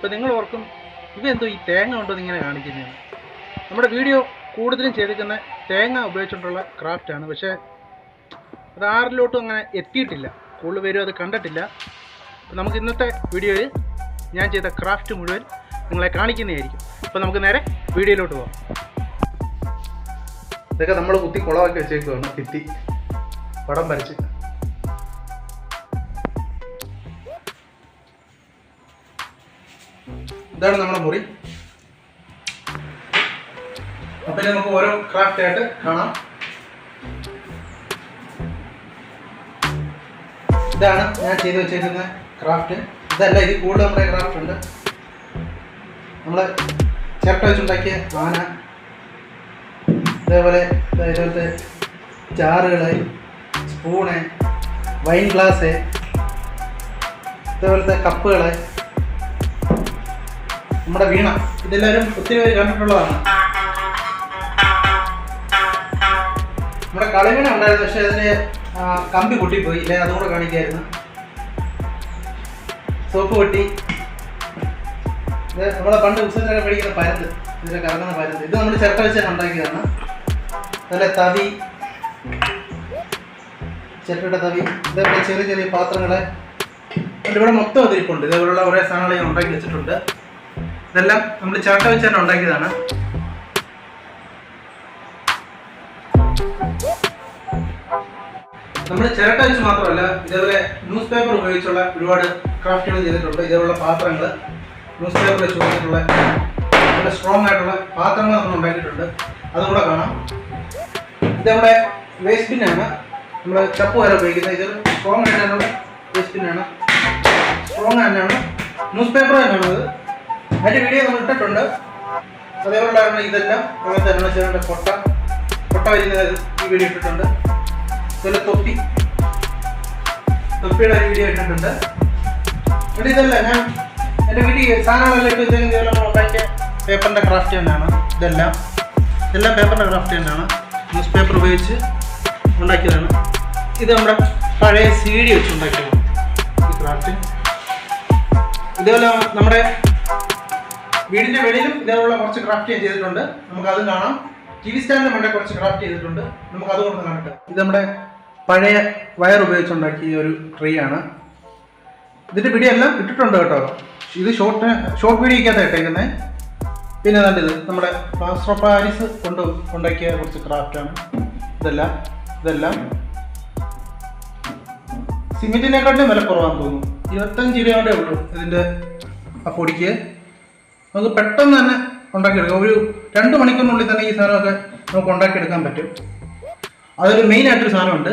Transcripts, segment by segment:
ഇപ്പം നിങ്ങൾ ഓർക്കും ഇവയെന്തോ ഈ തേങ്ങ കൊണ്ടോ ഇങ്ങനെ കാണിക്കുന്നതാണ് നമ്മുടെ വീഡിയോ കൂടുതലും ചെയ്തിരിക്കുന്ന തേങ്ങ ഉപയോഗിച്ചുകൊണ്ടുള്ള ക്രാഫ്റ്റാണ് പക്ഷേ അത് ആറിലോട്ടും അങ്ങനെ എത്തിയിട്ടില്ല. കൂടുതൽ പേരും അത് കണ്ടിട്ടില്ല. നമുക്ക് ഇന്നത്തെ വീഡിയോയിൽ ഞാൻ ചെയ്ത ക്രാഫ്റ്റ് മുഴുവൻ നിങ്ങളെ കാണിക്കുന്നതായിരിക്കും. അപ്പോൾ നമുക്ക് നേരെ വീഡിയോയിലോട്ട് പോകാം ഇതൊക്കെ നമ്മൾ കുത്തി കുളമൊക്കെ വെച്ചേക്കുവാണ്. ഭിത്തി. പടം വരച്ച്. ഇതാണ് നമ്മുടെ മുറി. അപ്പൊ നമുക്ക് ഓരോ ക്രാഫ്റ്റ് ആയിട്ട് കാണാം. ഇതാണ് ഞാൻ ചെയ്ത് വെച്ചിരിക്കുന്ന ക്രാഫ്റ്റ് ഇതല്ല ഇത് കൂടുതൽ നമ്മുടെ ക്രാഫ്റ്റ് ഉണ്ട്. നമ്മൾ ചിരട്ട വെച്ചുണ്ടാക്കിയ ആന അതേപോലെ ഇതുപോലത്തെ ജാറുകൾ സ്പൂണ് വൈൻ ഗ്ലാസ് ഇതേപോലത്തെ കപ്പുകൾ നമ്മുടെ വീണ. ഇതെല്ലാവരും ഒത്തിരി പേര് കണ്ടിട്ടുള്ളതാണ്. നമ്മുടെ കളിവീണ ഉണ്ടായിരുന്നു പക്ഷെ അതിന് കമ്പി പൊട്ടിപ്പോയി. ഇല്ലേ അതുകൂടെ കാണിക്കായിരുന്നു. സോപ്പ് പൊട്ടി. ഇത് നമ്മളെ പണ്ട് ഉത്സവത്തിനൊക്കെ പഠിക്കുന്ന പരന്ത്. ഇതിലൊക്കെ കറങ്ങുന്ന പരന്ത്. ഇത് നമ്മൾ ചിരട്ട വെച്ചാൽ ഉണ്ടാക്കിയതാണ്. അതുപോലെ തവി. ചിരട്ടയുടെ തവി. ഇതേപോലെ ചെറിയ ചെറിയ പാത്രങ്ങളെ. ഇവിടെ മൊത്തം അതിരിപ്പുണ്ട്. ഇതേപോലുള്ള കുറേ സാധനങ്ങൾ ഞാൻ ഉണ്ടാക്കി വെച്ചിട്ടുണ്ട്. ഇതെല്ലാം നമ്മൾ ചാട്ട വെച്ച് തന്നെ ഉണ്ടാക്കിയതാണ്. നമ്മൾ ചിരട്ട വെച്ച് മാത്രമല്ല ഇതേപോലെ ന്യൂസ് പേപ്പർ ഉപയോഗിച്ചുള്ള ഒരുപാട് ക്രാഫ്റ്റുകൾ ചെയ്തിട്ടുണ്ട്. ഇതേപോലുള്ള പാത്രങ്ങൾ ന്യൂസ് പേപ്പർ വെച്ച് ഉപയോഗിച്ചിട്ടുള്ള നല്ല സ്ട്രോങ് ആയിട്ടുള്ള പാത്രങ്ങൾ നമ്മൾ ഉണ്ടാക്കിയിട്ടുണ്ട്. അതും കൂടെ കാണാം. ഇത് നമ്മുടെ വേസ്റ്റ് ബിന്നാണ് നമ്മൾ ചപ്പ് വരെ ഉപയോഗിക്കുന്നത്. ഇതൊരു സ്ട്രോങ് ആയിട്ടുള്ള വേസ്റ്റ് ബിന്നാണ് സ്ട്രോങ് തന്നെയാണ്. ന്യൂസ് പേപ്പർ തന്നെയാണ് അതിന്റെ വീഡിയോ നമ്മൾ ഇട്ടിട്ടുണ്ട്. അതേപോലെ ഇതെല്ലാം അങ്ങനത്തെ ചെയ്യേണ്ട കൊട്ട. കൊട്ട വരുന്നത് ഈ വീഡിയോ ഇട്ടിട്ടുണ്ട്. അതുപോലെ തൊപ്പി. തൊപ്പിയുടെ ഒരു വീഡിയോ ഇട്ടിട്ടുണ്ട്. ഇവിടെ ഇതല്ല ഞാൻ എന്റെ വീട്ടിൽ സാധനങ്ങളെല്ലാം ഇതെല്ലാം ഉണ്ടാക്കിയ പേപ്പറിന്റെ ക്രാഫ്റ്റ് തന്നെയാണ് ഇതെല്ലാം. ഇതെല്ലാം പേപ്പറിന്റെ ക്രാഫ്റ്റ് തന്നെയാണ്. ന്യൂസ് പേപ്പർ ഉപയോഗിച്ച് ഉണ്ടാക്കിയതാണ്. ഇത് നമ്മുടെ പഴയ സി ഡി വെച്ച് ഉണ്ടാക്കിയതാണ് ഈ ക്രാഫ്റ്റ് ഇതേപോലെ നമ്മുടെ വീടിന്റെ വെളിയിലും ഇതേപോലുള്ള കുറച്ച് ക്രാഫ്റ്റ് ഞാൻ ചെയ്തിട്ടുണ്ട്. നമുക്ക് അതും കാണാം. ടി വി സ്റ്റാൻഡിന്റെ വേണ്ട കുറച്ച് ക്രാഫ്റ്റ് ചെയ്തിട്ടുണ്ട്. നമുക്ക് അതുകൊണ്ട് കാണട്ടെ ഇത് നമ്മുടെ പഴയ വയർ ഉപയോഗിച്ചുണ്ടാക്കിയ ഒരു ട്രീ ആണ്. ഇതിന്റെ വീഡിയോ എല്ലാം ഇട്ടിട്ടുണ്ട് കേട്ടോ. ഇത് ഷോർട്ട് ഷോർട്ട് വീഡിയോക്കകത്ത് ഇട്ടേക്കുന്നത് പിന്നെ നല്ലത് നമ്മുടെ പ്ലാസ്റ്റർ ഓഫ് പാരീസ് കൊണ്ട് ഉണ്ടാക്കിയ കുറച്ച് ക്രാഫ്റ്റാണ് ഇതെല്ലാം ഇതെല്ലാം. സിമെന്റിനെക്കാട്ടിലും വില കുറവാന്ന് തോന്നുന്നു. ഇരുപത്തഞ്ച് രൂപയുടെ ഉള്ളൂ ഇതിന്റെ ആ പൊടിക്ക് നമുക്ക് പെട്ടെന്ന് തന്നെ ഉണ്ടാക്കിയെടുക്കാം. ഒരു രണ്ട് മണിക്കൂറിനുള്ളിൽ തന്നെ ഈ സാധനമൊക്കെ നമുക്ക് ഉണ്ടാക്കിയെടുക്കാൻ പറ്റും. അതൊരു മെയിൻ ആയിട്ടൊരു സാധനമുണ്ട്.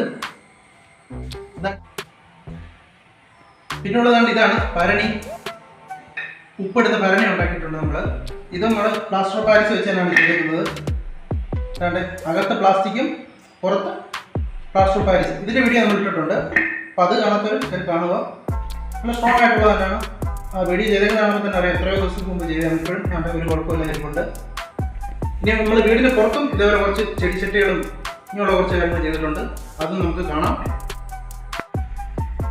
പിന്നുള്ളതാണ് ഇതാണ് പരണി ഉപ്പെടുത്ത പരണി ഉണ്ടാക്കിയിട്ടുണ്ട് നമ്മൾ ഇത് നമ്മൾ പ്ലാസ്റ്റർ പാരീസ് വെച്ച് തന്നെയാണ് ചെയ്തിരിക്കുന്നത്. അതാണ്ട് അകത്ത് പ്ലാസ്റ്റിക്കും പുറത്ത് പ്ലാസ്റ്റർ പാരീസ് ഇതിന്റെ വീഡിയോ നമ്മൾ ഇട്ടിട്ടുണ്ട്. അപ്പോൾ അത് കാണാത്തവരും കാണുക. നല്ല സ്ട്രോങ് ആയിട്ടുള്ളത് തന്നെയാണ് ആ വീഡിയോ ചെയ്തേക്കുന്ന കാണുമ്പോൾ തന്നെ അറിയാം എത്രയോ ദിവസം മുമ്പ് ചെയ്താൽ ഇപ്പോഴും ഞാൻ ഒരു കുഴപ്പമില്ല ഇരിപ്പുണ്ട് ഇനി നമ്മൾ വീടിന് പുറത്തും ഇതേപോലെ കുറച്ച് ചെടിച്ചട്ടികളും ഇങ്ങനെയുള്ള കുറച്ച് കാര്യങ്ങൾ ചെയ്തിട്ടുണ്ട്. അതും നമുക്ക് കാണാം.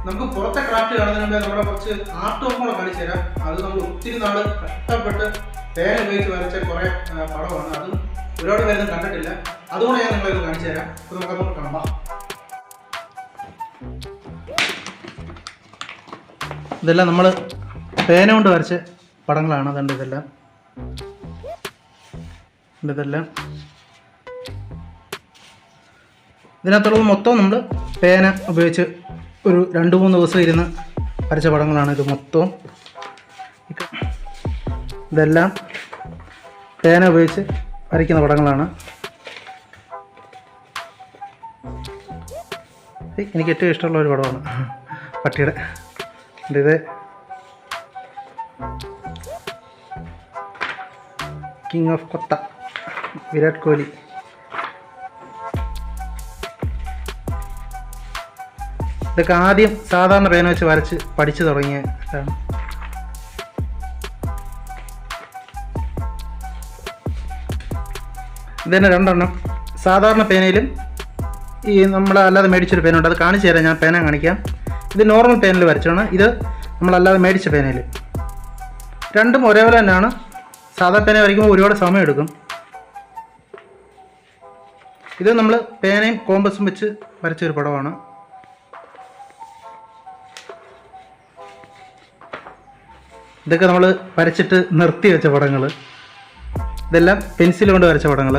നമുക്ക് പുറത്തെ ക്രാഫ്റ്റ് കാണുന്നതിന് നമ്മുടെ കുറച്ച് ആർട്ട് വർക്കുകൾ കാണിച്ചു തരാം. അത് നമ്മൾ ഒത്തിരി നാൾ കഷ്ടപ്പെട്ട് പേന ഉപയോഗിച്ച് വരച്ച കുറേ പടമാണ്. അതും ഒരുപാട് പേരൊന്നും കണ്ടിട്ടില്ല. അതുകൊണ്ട് ഞാൻ നിങ്ങളെ കാണിച്ചു തരാം. അപ്പോൾ നമുക്ക് അതുകൊണ്ട് കാണാം. ഇതെല്ലാം നമ്മൾ പേന കൊണ്ട് വരച്ച പടങ്ങളാണ് അതുകൊണ്ട് ഇതെല്ലാം. ഇതെല്ലാം. ഇതിനകത്തുള്ളത് മൊത്തം നമ്മൾ പേന ഉപയോഗിച്ച് ഒരു രണ്ട് മൂന്ന് ദിവസം ഇരുന്ന് വരച്ച പടങ്ങളാണ് ഇത് മൊത്തം. ഇതെല്ലാം പേന ഉപയോഗിച്ച് വരയ്ക്കുന്ന പടങ്ങളാണ്. എനിക്ക് ഏറ്റവും ഇഷ്ടമുള്ള ഒരു പടമാണ് പട്ടിയുടെ. ഇത് കിങ് ഓഫ് കൊത്ത വിരാട് കോഹ്ലി. ഇതൊക്കെ ആദ്യം സാധാരണ പേന വെച്ച് വരച്ച് പഠിച്ചു തുടങ്ങിയ ഇതാണ്. ഇതന്നെ രണ്ടെണ്ണം. സാധാരണ പേനയിലും ഈ നമ്മൾ അല്ലാതെ പേന ഉണ്ട് അത് കാണിച്ചു തരാം ഞാൻ പേന കാണിക്കാം. ഇത് നോർമൽ പേനയിൽ വരച്ചാണ് ഇത് നമ്മളല്ലാതെ മേടിച്ച പേനയിൽ രണ്ടും ഒരേപോലെ തന്നെയാണ്. സാധാ പേന വരയ്ക്കുമ്പോൾ ഒരുപാട് സമയം എടുക്കും. ഇത് നമ്മൾ പേനയും കോമ്പസും വെച്ച് വരച്ചൊരു പടമാണ് ഇതൊക്കെ നമ്മൾ വരച്ചിട്ട് നിർത്തി വെച്ച പടങ്ങൾ. ഇതെല്ലാം പെൻസിൽ കൊണ്ട് വരച്ച പടങ്ങൾ.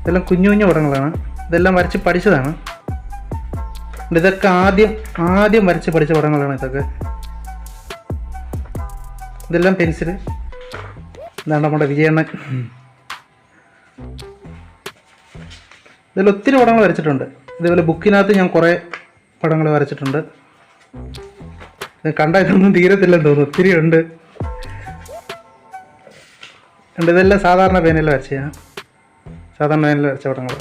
ഇതെല്ലാം കുഞ്ഞു കുഞ്ഞു പടങ്ങളാണ്. ഇതെല്ലാം വരച്ച് പഠിച്ചതാണ്. ഇതൊക്കെ ആദ്യം ആദ്യം വരച്ച് പഠിച്ച പടങ്ങളാണ് ഇതൊക്കെ. ഇതെല്ലാം പെൻസിൽ ഇതാണ് നമ്മുടെ വിജയണ്ണൻ. ഇതിൽ ഒത്തിരി പടങ്ങൾ വരച്ചിട്ടുണ്ട്. ഇതേപോലെ ബുക്കിനകത്ത് ഞാൻ കുറേ പടങ്ങൾ വരച്ചിട്ടുണ്ട്. കണ്ട ഇതൊന്നും തീരത്തില്ലെന്ന് തോന്നുന്നു. ഒത്തിരി ഉണ്ട്. ഉണ്ട് ഇതെല്ലാം സാധാരണ പേനയിൽ വരച്ചതാണ് സാധാരണ പേനയിൽ വരച്ച പടങ്ങൾ.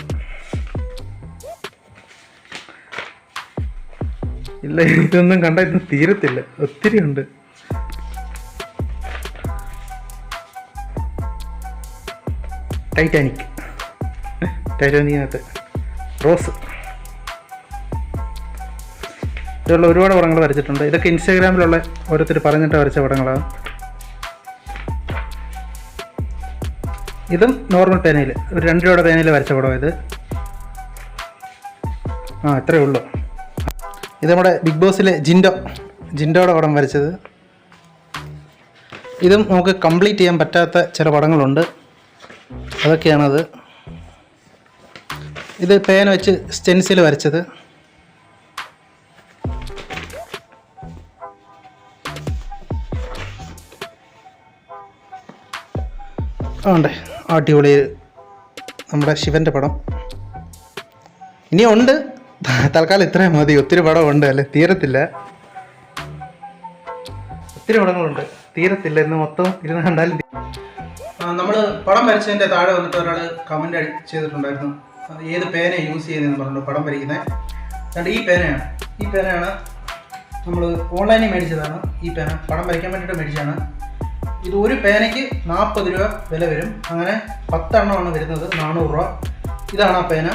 ഇല്ല ഇതൊന്നും കണ്ട ഇതൊന്നും തീരത്തില്ല. ഒത്തിരി ഉണ്ട്. ടൈറ്റാനിക് ടൈറ്റാനിക്കിനകത്ത് റോസ്. ഇതുള്ള ഒരുപാട് പടങ്ങൾ വരച്ചിട്ടുണ്ട്. ഇതൊക്കെ ഇൻസ്റ്റാഗ്രാമിലുള്ള ഓരോരുത്തർ പറഞ്ഞിട്ട് വരച്ച പടങ്ങളാണ്. ഇതും നോർമൽ പേനയിൽ ഒരു രണ്ട് രൂപയുടെ പേനയിൽ വരച്ച പടം ഇത്. ആ ഇത്രയേ ഉള്ളൂ. ഇത് നമ്മുടെ ബിഗ് ബോസിലെ ജിൻഡോ. ജിൻഡോയുടെ പടം വരച്ചത്. ഇതും നമുക്ക് കംപ്ലീറ്റ് ചെയ്യാൻ പറ്റാത്ത ചില പടങ്ങളുണ്ട്. അതൊക്കെയാണത്. ഇത് പേന വെച്ച് സ്റ്റെൻസിൽ വരച്ചത്. ഉണ്ട്. അടിപൊളി നമ്മുടെ ശിവന്റെ പടം. ഇനി ഉണ്ട്. തൽക്കാലം ഇത്രയും മതി. ഒത്തിരി പടം ഉണ്ട് അല്ലേ? തീരത്തില്ല. ഒത്തിരി പടങ്ങളുണ്ട്. തീരത്തില്ല. ഇന്ന് മൊത്തം ഇരുന്ന് കണ്ടാലും നമ്മൾ പടം വരച്ചതിന്റെ താഴെ വന്നിട്ട് ഒരാൾ കമന്റ് ചെയ്തിട്ടുണ്ടായിരുന്നു. ഏത് പേന യൂസ് ചെയ്യുന്നതെന്ന് പറഞ്ഞു പടം വരയ്ക്കുന്നത് അതുകൊണ്ട് ഈ പേനയാണ്. ഈ പേനയാണ് നമ്മൾ ഓൺലൈനിൽ മേടിച്ചതാണ്. ഈ പേന പടം വരയ്ക്കാൻ വേണ്ടിയിട്ട് മേടിച്ചതാണ്. ഇത് ഒരു പേനയ്ക്ക് നാൽപ്പത് രൂപ വില വരും. അങ്ങനെ പത്തെണ്ണമാണ് വരുന്നത്. നാനൂറ് രൂപ. ഇതാണ് ആ പേന.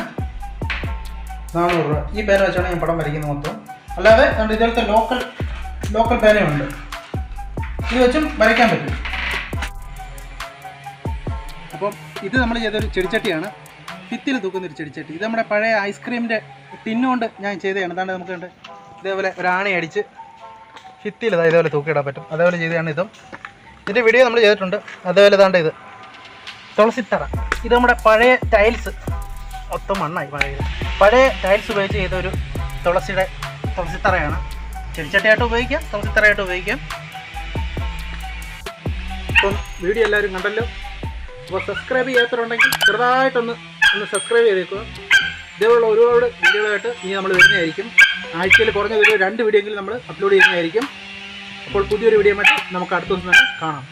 നാനൂറ് രൂപ. ഈ പേന വെച്ചാണ് ഞാൻ പടം വരയ്ക്കുന്നത് മൊത്തം. അല്ലാതെ നമ്മുടെ ഇതുപോലത്തെ ലോക്കൽ ലോക്കൽ പേനയുണ്ട്. ഇത് വെച്ചും വരയ്ക്കാൻ പറ്റും. അപ്പം ഇത് നമ്മൾ ചെയ്തൊരു ചെടിച്ചട്ടിയാണ്. ഭിത്തിയിൽ തൂക്കുന്നൊരു ചെടിച്ചട്ടി. ഇത് നമ്മുടെ പഴയ ഐസ്ക്രീമിന്റെ ടിന്നുകൊണ്ട് ഞാൻ ചെയ്തതാണ്. അതാണ് നമുക്ക് കണ്ട് ഇതേപോലെ ഒരു ആണി അടിച്ച് ഭിത്തിയിൽ ഇതാ ഇതേപോലെ തൂക്കിയിടാൻ പറ്റും. അതേപോലെ ചെയ്തതാണ് ഇതും. ഇതിന്റെ വീഡിയോ നമ്മൾ ചെയ്തിട്ടുണ്ട്. അതേപോലെ ഇതാണ്ട് ഇത്. തുളസിത്തറ ഇത് നമ്മുടെ പഴയ ടൈൽസ് മൊത്തം മണ്ണായി പഴയ പഴയ ടൈൽസ് ഉപയോഗിച്ച് ചെയ്ത ഒരു തുളസിയുടെ തുളസിത്തറയാണ് ചെടിച്ചട്ടിയായിട്ട് ഉപയോഗിക്കാം തുളസിത്തറയായിട്ട് ഉപയോഗിക്കാം. അപ്പം വീഡിയോ എല്ലാവരും കണ്ടല്ലോ. അപ്പോൾ സബ്സ്ക്രൈബ് ചെയ്യാത്തവരുണ്ടെങ്കിൽ ചെറുതായിട്ടൊന്ന് ഒന്ന് സബ്സ്ക്രൈബ് ചെയ്തേക്കുക. ഇതേപോലുള്ള ഒരുപാട് വീഡിയോകളായിട്ട് ഇനി നമ്മൾ വരുന്നതായിരിക്കും. ആഴ്ചയിൽ കുറഞ്ഞ ഒരു രണ്ട് വീഡിയോ എങ്കിലും നമ്മൾ അപ്ലോഡ് ചെയ്യുന്നതായിരിക്കും. അപ്പോൾ പുതിയൊരു വീഡിയോ നമുക്ക് അടുത്ത ദിവസം തന്നെ കാണാം.